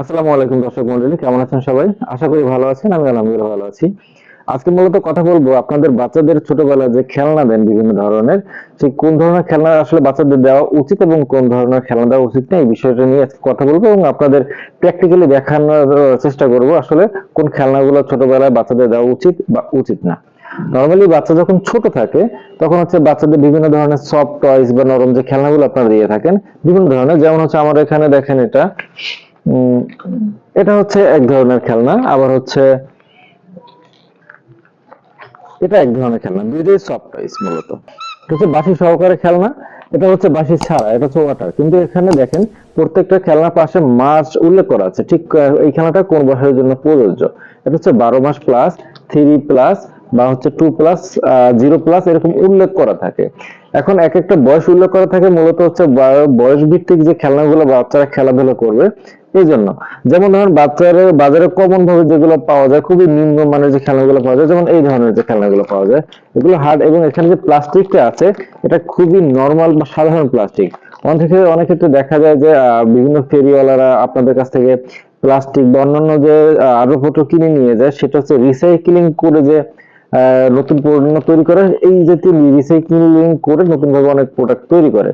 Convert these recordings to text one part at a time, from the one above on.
আসসালামু আলাইকুম দর্শক মন্ডলী, কেমন আছেন সবাই? আশা করি ভালো আছেন, আমি আলহামদুলিল্লাহ ভালো আছি। আজকে মূলত কথা বলব আপনাদের বাচ্চাদের যে খেলনা দেন বিভিন্ন ধরনের সেই কোন ধরনের খেলনা আসলে বাচ্চাদের দেওয়া উচিত এবং কোন ধরনের খেলনা দেওয়া উচিত না এই বিষয়টা নিয়ে আজকে কথা বলব এবং আপনাদের প্র্যাকটিক্যালি দেখানোর চেষ্টা করব আসলে কোন খেলনাগুলো ছোটবেলায় বাচ্চাদের দেওয়া উচিত বা উচিত না। নর্মালি বাচ্চা যখন ছোট থাকে, তখন হচ্ছে বাচ্চাদের বিভিন্ন ধরনের সফট টয়স বা নরম যে খেলনাগুলো আপনারা দিয়ে থাকেন, বিভিন্ন ধরনের, যেমন হচ্ছে আমার এখানে দেখেন এটা এটা হচ্ছে এক ধরনের খেলনা, আবার হচ্ছে এটা এক ধরনের খেলনা, দুইটাই সফট টয়স মূলত। হচ্ছে বাঁশি সহকারে খেলনা, এটা হচ্ছে বাঁশি ছাড়া, এটা হচ্ছে ওয়াটার কিন্তু এখানে দেখেন, প্রত্যেকটা খেলনার পাশে মাস উল্লেখ করা আছে, ঠিক এই খেলনাটা কোন বয়সের জন্য প্রযোজ্য? এটা হচ্ছে বারো মাস প্লাস থ্রি প্লাস বা হচ্ছে টু প্লাস জিরো প্লাস এরকম উল্লেখ করা থাকে। এখন এক একটা বয়স উল্লেখ করা থাকে, মূলত হচ্ছে বয়স ভিত্তিক যে খেলনাগুলো বাচ্চারা খেলাধুলা করবে এই জন্য যেমন ধরেন, বাচ্চারা বাজারে কমন ভাবে যেগুলো পাওয়া যায়, খুবই নিম্ন মানের যে খেলনাগুলো পাওয়া যায়, যেমন এই ধরনের যে খেলনাগুলো পাওয়া যায়, এগুলো হার্ড এবং এখানে যে প্লাস্টিকটা আছে, এটা খুবই নর্মাল বা সাধারণ প্লাস্টিক অনেক ক্ষেত্রে অনেক ক্ষেত্রে দেখা যায় যে বিভিন্ন ফেরিওয়ালারা আপনাদের কাছ থেকে প্লাস্টিক বা অন্যান্য যে আসবাবপত্র কিনে নিয়ে যায়, সেটা হচ্ছে রিসাইক্লিং করে যে নতুন পণ্য তৈরি করে, এই জাতীয় রিসাইক্লিং করে নতুন ভাবে অনেক প্রোডাক্ট তৈরি করে।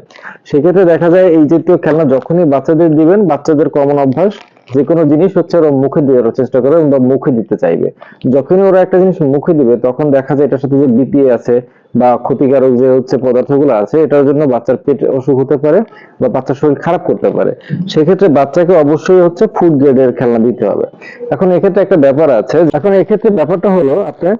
সেক্ষেত্রে দেখা যায় এই জাতীয় খেলনা যখনই বাচ্চাদের দিবেন, বাচ্চাদের কমন অভ্যাস যে কোনো জিনিস হচ্ছে ওরা মুখে দেওয়ার চেষ্টা করে বা মুখে দিতে চাইবে। যখনই ওরা একটা জিনিস মুখে দিবে, তখন দেখা যায় এটার সাথে যে বিপিএ আছে বা ক্ষতিকারক যে হচ্ছে পদার্থগুলো আছে, এটার জন্য বাচ্চার পেট অসুখ হতে পারে বা বাচ্চার শরীর খারাপ করতে পারে। সেক্ষেত্রে বাচ্চাকে অবশ্যই হচ্ছে ফুড গ্রেডের খেলনা দিতে হবে। এখন এক্ষেত্রে একটা ব্যাপার আছে, এখন এক্ষেত্রে ব্যাপারটা হলো আপনার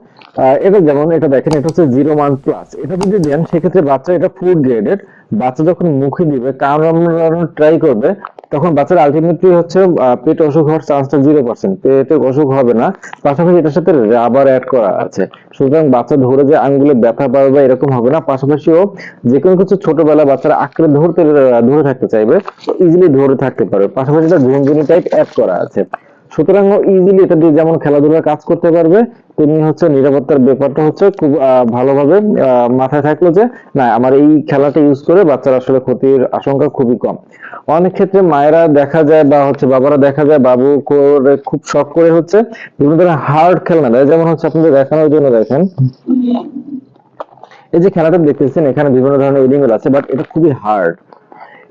এটা যেমন এটা দেখেন, এটা হচ্ছে জিরো মান প্লাস এটা যদি দেন, সেক্ষেত্রে বাচ্চা এটা ফুড গ্রেডেড বাচ্চা যখন মুখে দিবে কামড়ানোর ট্রাই করবে, তখন বাচ্চার আলটিমেটলি হচ্ছে পেট অসুখ হওয়ার চান্সটা জিরো পার্সেন্ট পেটে অসুখ হবে না, পাশাপাশি এটার সাথে রাবার অ্যাড করা আছে। সুতরাং বাচ্চা ধরে যে আঙ্গুলে ব্যথা পাবে বা এরকম হবে না, পাশাপাশিও যে কোনো কিছু ছোটবেলা বাচ্চারা আঁকড়ে ধরতে ধরে থাকতে চাইবে ইজিলি ধরে থাকতে পারবে। পাশাপাশি এটা ঝুনঝুনি টাইপ অ্যাড করা আছে। সুতরাং ও ইজিলি এটা দিয়ে যেমন খেলাধুলার কাজ করতে পারবে, তেমনি হচ্ছে নিরাপত্তার ব্যাপারটা হচ্ছে খুব ভালোভাবে মাথায় থাকল যে, না, আমার এই খেলাটা ইউজ করে বাচ্চারা আসলে ক্ষতির আশঙ্কা খুবই কম। অনেক ক্ষেত্রে মায়েরা দেখা যায় বা হচ্ছে বাবারা দেখা যায়, বাবু করে খুব শখ করে হচ্ছে বিভিন্ন ধরনের হার্ড খেলনা দেয়। যেমন হচ্ছে আপনাদের দেখানোর জন্য দেখেন, এই যে খেলাটা দেখতেছেন, এখানে বিভিন্ন ধরনের এলিমেন্ট আছে বাট এটা খুবই হার্ড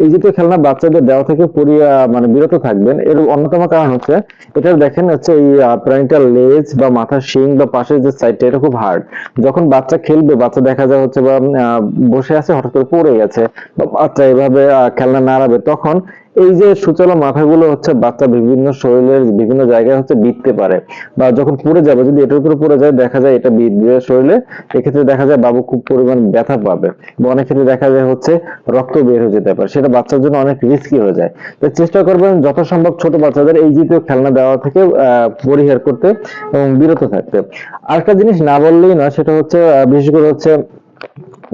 এই জাতীয় খেলনা বাচ্চাদের দেওয়া থেকে পরি মানে বিরত থাকবেন, এর অন্যতম কারণ হচ্ছে, এটা দেখেন হচ্ছে এই প্রাণীটার লেজ বা মাথার শিং বা পাশের যে সাইডটা এটা খুব হার্ড যখন বাচ্চা খেলবে, বাচ্চা দেখা যায় হচ্ছে বা বসে আছে, হঠাৎ করে পড়ে গেছে, বা বাচ্চা এভাবে খেলনা নাড়াবে, তখন এই যে সুচলা মাথাগুলো হচ্ছে বাচ্চা বিভিন্ন শরীরের বিভিন্ন জায়গায় হচ্ছে বিঁধতে পারে বা যখন পড়ে যাবে, যদি এটার উপরে পড়ে যায়, দেখা যায় এটা বিঁধবে শরীরে, এক্ষেত্রে দেখা যায় বাবু খুব পরিমাণ ব্যথা পাবে বা অনেক ক্ষেত্রে দেখা যায় হচ্ছে রক্ত বের হয়ে যেতে পারে। সেটা বাচ্চার জন্য অনেক রিস্কি হয়ে যায়। তো চেষ্টা করবেন যত সম্ভব ছোট বাচ্চাদের এই জাতীয় খেলনা দেওয়া থেকে পরিহার করতে এবং বিরত থাকতে। আরেকটা জিনিস না বললেই না সেটা হচ্ছে বিশেষ করে হচ্ছে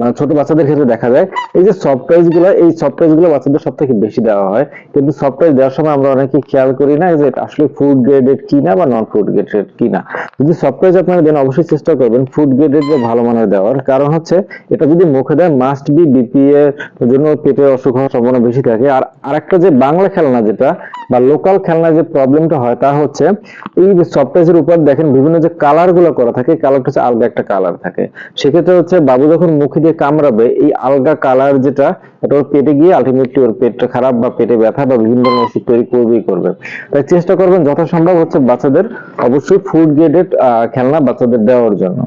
মানে ছোট বাচ্চাদের ক্ষেত্রে দেখা যায়, এই যে সফটওয়্যারগুলো, এই সফটওয়্যারগুলো বাচ্চাদের সব থেকে বেশি দেওয়া হয়। কিন্তু সফটওয়্যার দেওয়ার সময় আমরা অনেকে খেয়াল করি না যে আসলে ফুড গ্রেডেড কিনা বা নন ফুড গ্রেডেড কিনা। যদি সফটওয়্যার আপনারা দেন, অবশ্যই চেষ্টা করবেন ফুড গ্রেডেড বা ভালো মানের দেওয়ার। কারণ হচ্ছে, এটা যদি মুখে দেয় মাস্ট বি বিপিএ জন্য পেটের অসুখ হওয়ার সম্ভাবনা বেশি থাকে। আর আরেকটা যে বাংলা খেলনা যেটা বা লোকাল খেলনা যে প্রবলেমটা হয় তা হচ্ছে, এই সফটওয়্যারের উপর দেখেন বিভিন্ন যে কালারগুলো করা থাকে কালারটা হচ্ছে আলাদা একটা কালার থাকে। সেক্ষেত্রে হচ্ছে বাবু যখন মুখে দিয়ে কামড়াবে, এই আলগা কালার যেটা ওর পেটে গিয়ে আলটিমেটলি ওর পেটটা খারাপ বা পেটে ব্যথা বা বিভিন্ন ধরনের অসুখ তৈরি করবেই করবে। তাই চেষ্টা করবেন যথাসম্ভব হচ্ছে বাচ্চাদের অবশ্যই ফুড গ্রেডেড খেলনা বাচ্চাদের দেওয়ার জন্য।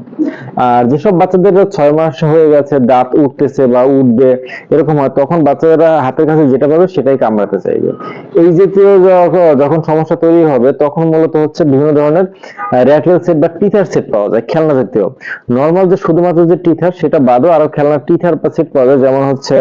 আর যেসব বাচ্চাদের ছয় মাস হয়ে গেছে, দাঁত উঠতেছে বা উঠবে, এরকম হয়, তখন বাচ্চারা হাতের কাছে যেটা পাবে সেটাই কামড়াতে চাইবে। এই জাতীয় যখন সমস্যা তৈরি হবে, তখন মূলত হচ্ছে বিভিন্ন ধরনের র্যাটেল সেট বা টিথার সেট পাওয়া যায়, খেলনা জাতীয়। নর্মাল যে শুধুমাত্র যে টিথার সেটা বাদও আরও খেলনা টিথার বা সেট পাওয়া যায়, যেমন হচ্ছে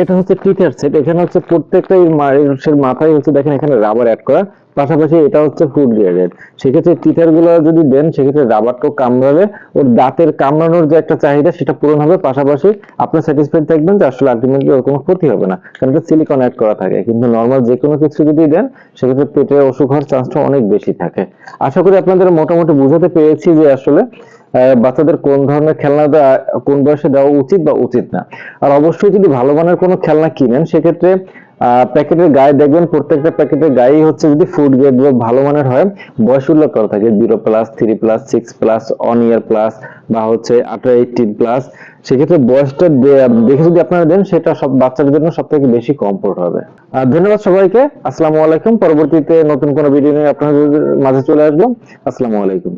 এটা হচ্ছে টিথার সেট এখানে হচ্ছে প্রত্যেকটা মানুষের মাথায় হচ্ছে দেখেন এখানে রাবার অ্যাড করা। পাশাপাশি এটা হচ্ছে ফুড গ্রেডেড সেক্ষেত্রে টিথারগুলো যদি দেন, সেক্ষেত্রে রাবারটাও কামড়াবে। ওর দাঁতের কামড়ানোর যে একটা চাহিদা, সেটা পূরণ হবে। পাশাপাশি আপনার স্যাটিসফাইড থাকবেন যে আসলে আলটিমেটলি ওর কোনো ক্ষতি হবে না। কারণ এটা সিলিকন অ্যাড করা থাকে। কিন্তু নর্মাল যে কোনো কিছু যদি দেন, সেক্ষেত্রে পেটে অসুখ হওয়ার চান্সটা অনেক বেশি থাকে। আশা করি আপনাদের মোটামুটি বুঝাতে পেরেছি যে আসলে বাচ্চাদের কোন ধরনের খেলনা কোন বয়সে দেওয়া উচিত বা উচিত না। আর অবশ্যই যদি ভালো মানের কোনো খেলনা কিনেন, সেক্ষেত্রে প্যাকেটের গায়ে দেখবেন প্রত্যেকটা প্যাকেটের গায়ে হচ্ছে যদি ফুড গ্রেড বা ভালো মানের হয়, বয়স উল্লেখ করা থাকে zero plus three plus six plus one year plus বা হচ্ছে আঠারো এইটিন প্লাস সেক্ষেত্রে বয়সটা দেখে যদি আপনারা দেন, সেটা সব বাচ্চাদের জন্য সব থেকে বেশি কমফোর্ট হবে। আর ধন্যবাদ সবাইকে। আসসালামু আলাইকুম। পরবর্তীতে নতুন কোনো ভিডিও নিয়ে আপনাদের মাঝে চলে আসব আসসালামু আলাইকুম।